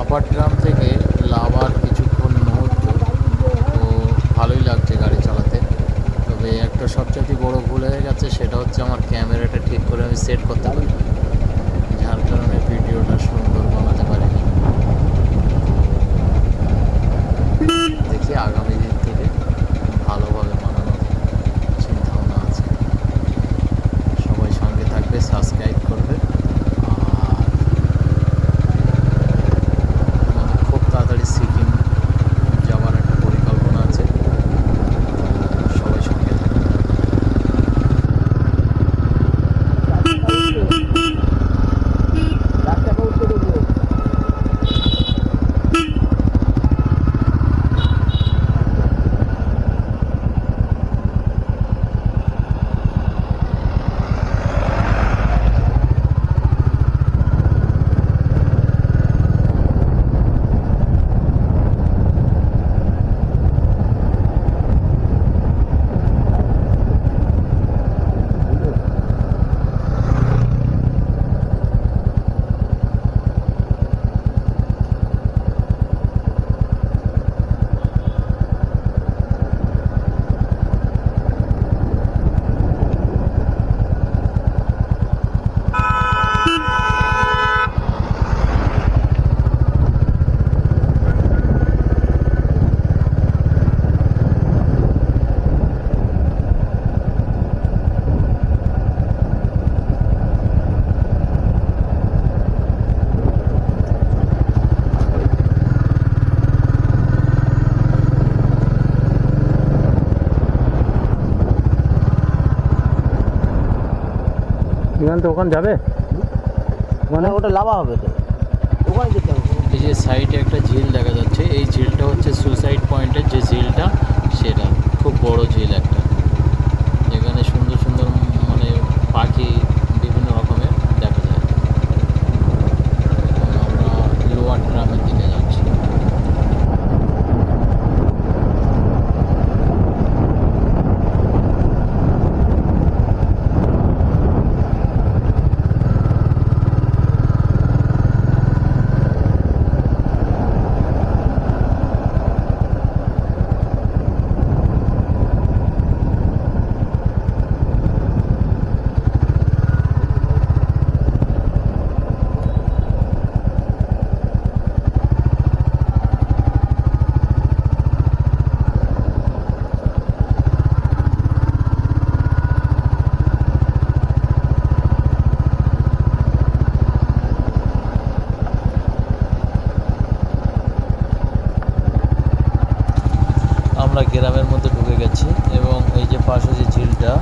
আপার গ্রাম থেকে লাভার কিছুক্ষণ মুহূর্ত। তো ভালোই লাগছে গাড়ি চালাতে। তবে একটা সবচেয়ে বড় ভুল হয়ে গেছে, সেটা হচ্ছে আমার ক্যামেরাটা ঠিক করে আমি সেট করতে পারি যার কারণে ভিডিওটা এখান তো ওখানে যাবে? মানে ওটা লাভা হবে তো। ওখানে যেতে হবে। এই যে সাইডে একটা ঝিল দেখা যাচ্ছে এই ঝিলটা হচ্ছে সুসাইড পয়েন্টের যে ঝিলটা সেটা খুব বড় ঝিল একটা যেখানে সুন্দর সুন্দর মানে পাখি বিভিন্ন রকমের দেখা যায় তো আমরা লোয়ার গ্রামের দিকে যাচ্ছি আমরা গ্রামের মধ্যে ঢুকে গেছি এবং এই যে পাশে যে ঝিলটা